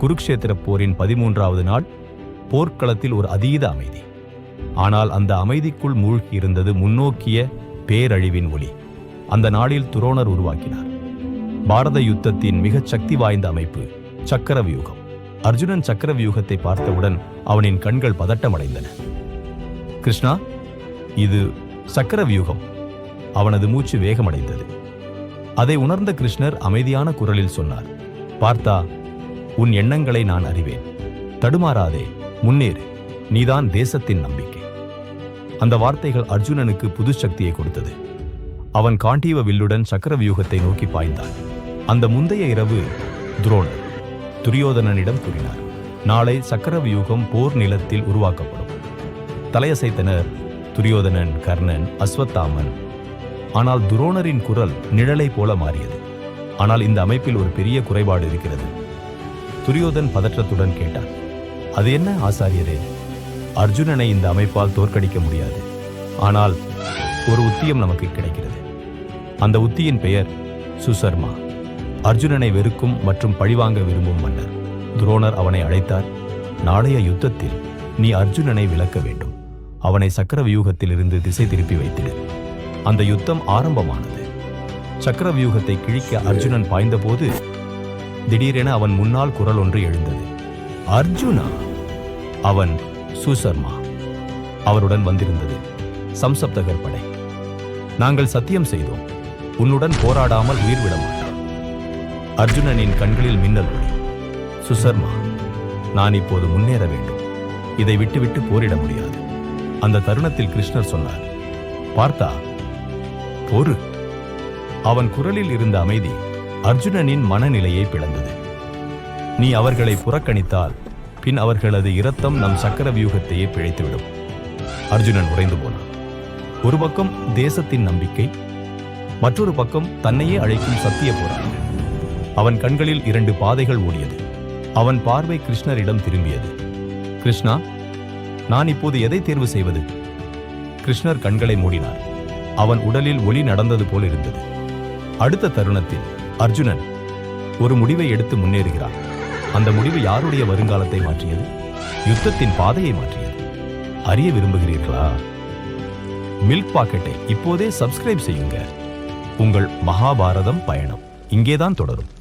குருக்ஷேத்திர போரின் பதிமூன்றாவது நாள் போர்க்களத்தில் ஒரு அதீத அமைதி. ஆனால் அந்த அமைதிக்குள் மூழ்கி இருந்தது முன்னோக்கிய பேரழிவின் ஒளி அந்த நாளில் துரோணர் உருவாக்கினார். பாரத யுத்தத்தின் மிகச் சக்தி வாய்ந்த அமைப்பு சக்கரவியூகம். அர்ஜுனன் சக்கரவியூகத்தை பார்த்தவுடன் அவனின் கண்கள் பதட்டமடைந்தன. கிருஷ்ணா இது சக்கரவியூகம். அவனது மூச்சு வேகமடைந்தது. அதை உணர்ந்த கிருஷ்ணர் அமைதியான குரலில் சொன்னார் பார்த்தா உன் எண்ணங்களை நான் அறிவேன். தடுமாறாதே முன்னேறு. நீதான் தேசத்தின் நம்பிக்கை. அந்த வார்த்தைகள் அர்ஜுனனுக்கு புது சக்தியை கொடுத்தது. அவன் காண்டீவ வில்லுடன் சக்கரவியூகத்தை நோக்கி பாய்ந்தான். அந்த முந்தைய இரவு துரோணர் துரியோதனனிடம் கூறினார் நாளை சக்கரவியூகம் போர் நிலத்தில் உருவாக்கப்படும். தலையசைத்தனர் துரியோதனன் கர்ணன் அஸ்வத்தாமன். ஆனால் துரோணரின் குரல் நிழலை போல மாறியது. ஆனால் இந்த அமைப்பில் ஒரு பெரிய குறைபாடு இருக்கிறது. துரியோதன் பதற்றத்துடன் கேட்டான். அது என்ன ஆசாரியரே? அர்ஜுனனை இந்த அமைப்பால் தோற்கடிக்க முடியாது. ஆனால் ஒரு உத்தியம் நமக்கு கிடைக்கிறது. அந்த உத்தியின் பெயர் சுசர்மா. அர்ஜுனனை வெறுக்கும் மற்றும் பழிவாங்க விரும்பும் மன்னர். துரோணர் அவனை அழைத்தார். நாளைய யுத்தத்தில் நீ அர்ஜுனனை விலக்க வேண்டும். அவனை சக்கரவியூகத்திலிருந்து திசை திருப்பி வைத்திடு. அந்த யுத்தம் ஆரம்பமானது. சக்கரவியூகத்தை கிழிக்க அர்ஜுனன் பாய்ந்தபோது திடீரென அவன் முன்னால் குரல் ஒன்று எழுந்தது. அர்ஜுனா? அவன் சுசர்மா. அவருடன் வந்திருந்தது சம்சப்தகர் படை நாங்கள் சத்தியம் செய்தோம். உன்னுடன் போராடாமல் உயிர் விட மாட்டோம். அர்ஜுனனின் கண்களில் மின்னல் ஒளி. சுசர்மா நான் இப்போது முன்னேற வேண்டும். இதை விட்டுவிட்டு போரிட முடியாது. அந்த தருணத்தில் கிருஷ்ணர் சொன்னார் பார்த்தா பொறு. அவன் குரலில் இருந்த அமைதி அர்ஜுனனின் மனநிலையை பிளந்தது. நீ அவர்களை புறக்கணித்தால் பின் அவர்களது இரத்தம் நம் சக்கர வியூகத்தையே பிழைத்துவிடும். அர்ஜுனன் உறைந்து போனான். ஒரு பக்கம் தேசத்தின் நம்பிக்கை மற்றொரு பக்கம் தன்னையே அழைக்கும் சத்திய போராட்டம். அவன் கண்களில் இரண்டு பாதைகள் ஓடியது. அவன் பார்வை கிருஷ்ணரிடம் திரும்பியது. கிருஷ்ணா நான் இப்போது எதை தேர்வு செய்வது? கிருஷ்ணர் கண்களை மூடினார். அவன் உடலில் ஒளி நடந்தது போல் இருந்தது. அடுத்த தருணத்தில் அர்ஜுனன் ஒரு முடிவை எடுத்து முன்னேறுகிறான். அந்த முடிவு யாருடைய வருங்காலத்தை மாற்றியது? யுத்தத்தின் பாதையை மாற்றியது. அறிய விரும்புகிறீர்களா? மில்க் பாக்கெட்டை இப்போதே சப்ஸ்கிரைப் செய்யுங்க. உங்கள் மகாபாரதம் பயணம் இங்கேதான் தொடரும்.